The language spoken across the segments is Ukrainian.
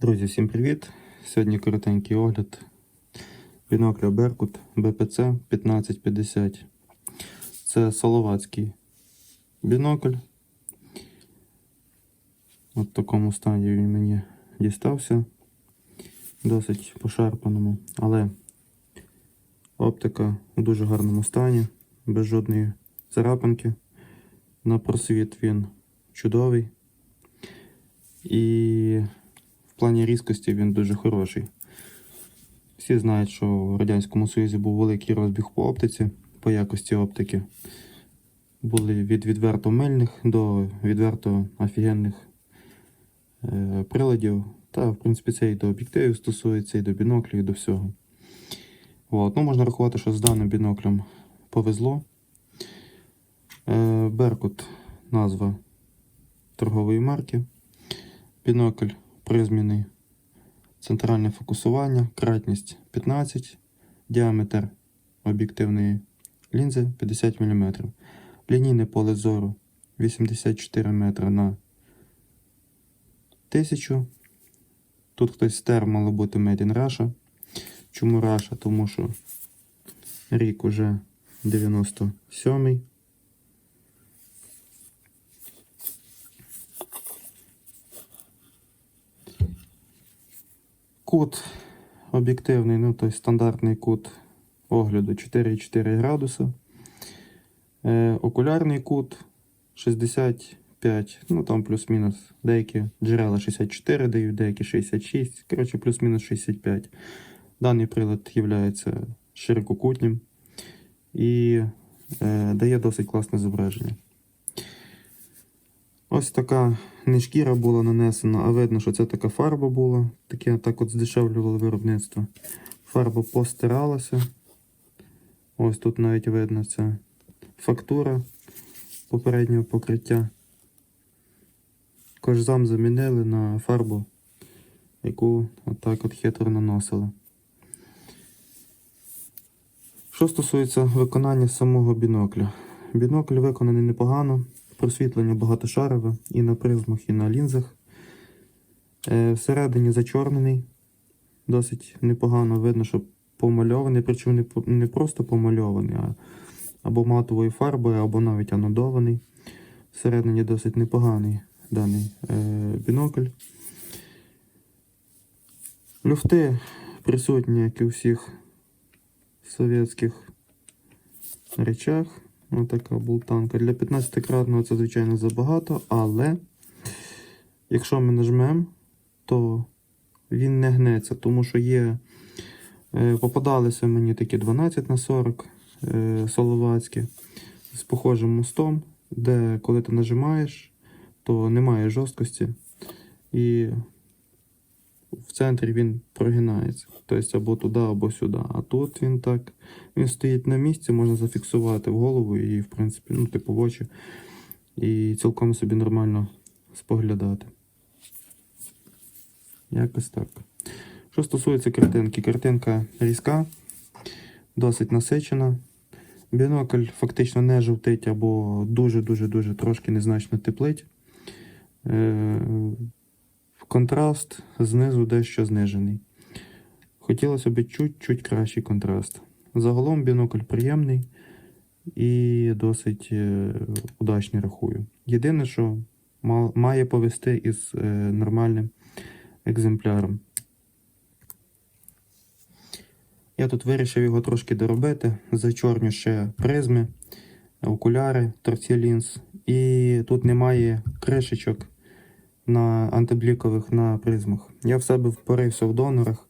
Друзі, всім привіт! Сьогодні коротенький огляд бінокля Berkut BPC 1550. Це Соловацький бінокль. От в такому стані він мені дістався. Досить пошарпаному, але оптика у дуже гарному стані, без жодної царапинки. На просвіт він чудовий. І плані різкості він дуже хороший. Всі знають, що в Радянському Союзі був великий розбіг по оптиці, по якості оптики. Були від відверто мильних до відверто офігенних е, приладів. Та, в принципі, це і до об'єктивів стосується, і до біноклів, і до всього. От. Ну, можна рахувати, що з даним біноклем повезло. Е, Беркут назва торгової марки. Бінокль призміний. Центральне фокусування, кратність 15, діаметр об'єктивної лінзи 50 мм. Лінійне поле зору 84 метри на 1000. Тут хтось стер мало бути Made in Russia. Чому Russia? Тому що рік уже 97-й. Кут об'єктивний, ну тобто стандартний кут огляду 4,4 градуса. Е, окулярний кут 65, ну там плюс-мінус. Деякі джерела 64 дають, деякі 66, коротше, плюс-мінус 65. Даний прилад є ширококутнім і е, дає досить класне зображення. Ось така не шкіра була нанесена, а видно, що це така фарба була. Таке так от здешевлювало виробництво. Фарба постиралася. Ось тут навіть видно ця фактура попереднього покриття. Кожзам замінили на фарбу, яку отак от хитро наносили. Що стосується виконання самого бінокля. Бінокль виконаний непогано. Просвітлення багатошарове і на призмах, і на лінзах. Е, всередині зачорнений. Досить непогано видно, що помальований, причому не, просто помальований, а або матовою фарбою, або навіть анодований. Всередині досить непоганий даний е, бінокль. Люфти присутні, як і у всіх совєтських речах. Ось така болтанка. Для 15-кратного це, звичайно, забагато, але якщо ми нажмемо, то він не гнеться, тому що є. е, Попадалися мені такі 12 на 40 е, соловацькі з похожим мостом, де коли ти нажимаєш, то немає жорсткості. І в центрі він прогинається. Тобто або туди, або сюди. А тут він так. Він стоїть на місці, можна зафіксувати в голову і, в принципі, ну, типу в очі. І цілком собі нормально споглядати. Якось так. Що стосується картинки, картинка різка, досить насичена. Бінокль фактично не жовтить або дуже-дуже-дуже трошки незначно теплить. Контраст знизу дещо знижений. Хотілося б чуть-чуть кращий контраст. Загалом бінокль приємний і досить е, удачний рахую. Єдине, що має повести із е, нормальним екземпляром. Я тут вирішив його трошки доробити. Зачорню ще призми, окуляри, торці лінз. І тут немає кришечок на антиблікових на призмах. Я в себе впорився в донорах,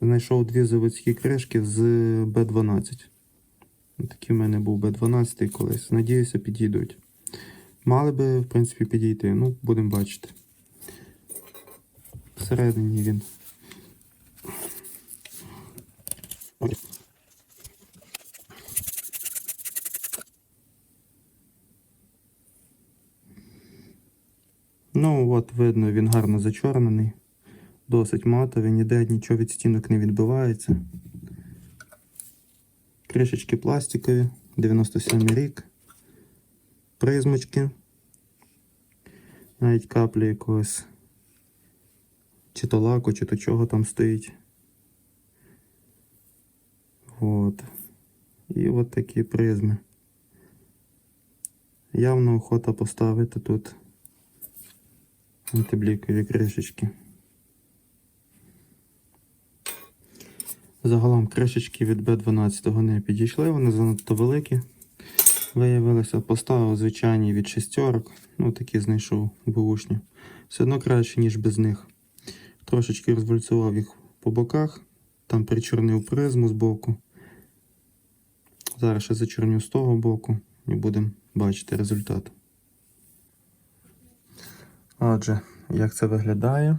знайшов дві заводські кришки з B12. Такий в мене був B12 колись. Надіюся, підійдуть. Мали би, в принципі, підійти. Ну, будемо бачити. Всередині він. Ну, от видно, він гарно зачорнений, досить матовий, ніде нічого від стінок не відбивається. Кришечки пластикові, 97 рік. Призмочки. Навіть каплі якогось чи то лаку, чи то чого там стоїть. От. І от такі призми. Явно охота поставити тут антиблікові кришечки. Загалом кришечки від B12 не підійшли, вони занадто великі. Виявилося, поставив звичайні від шестерок, ну такі знайшов бушні. Все одно краще, ніж без них. Трошечки розвальцював їх по боках, там причорнив призму з боку. Зараз ще зачорню з того боку і будемо бачити результат. Отже, як це виглядає?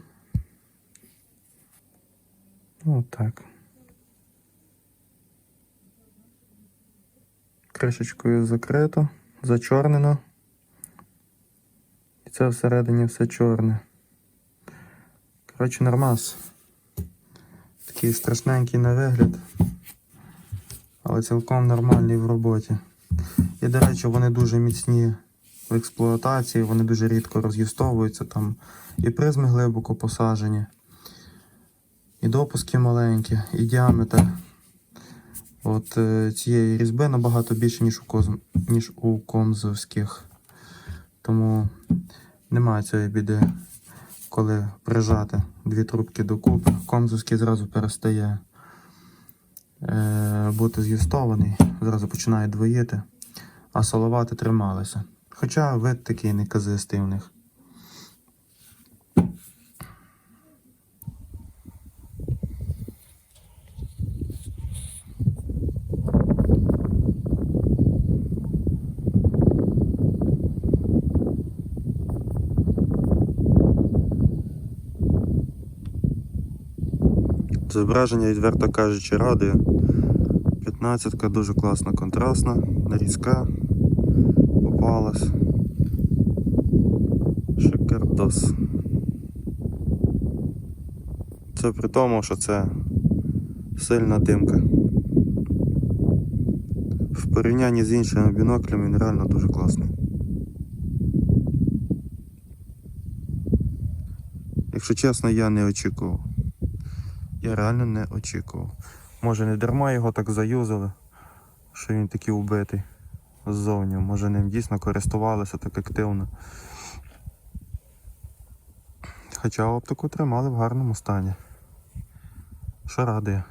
Отак. Кришечкою закрито, зачорнено. І це всередині все чорне. Коротше, нормас. Такий страшненький на вигляд, але цілком нормальний в роботі. І, до речі, вони дуже міцні в експлуатації, вони дуже рідко роз'їстовуються, там і призми глибоко посажені, і допуски маленькі, і діаметр от е, цієї різьби набагато більше, ніж у, козм, ніж у комзовських. Тому немає цієї біди, коли прижати дві трубки докупи. Комзовський зразу перестає е, бути з'їстований, зразу починає двоїти, а салавати трималися. Хоча вид такий неказистий у них. Зображення, відверто кажучи, радує. 15 дуже класна, контрастна, нарізка попалась. Шикардос. Це при тому, що це сильна димка. В порівнянні з іншими біноклями він реально дуже класний. Якщо чесно, я не очікував. Я реально не очікував. Може не дарма його так заюзали, що він такий убитий ззовні. Може ним дійсно користувалися так активно. Хоча оптику тримали в гарному стані. Що радує.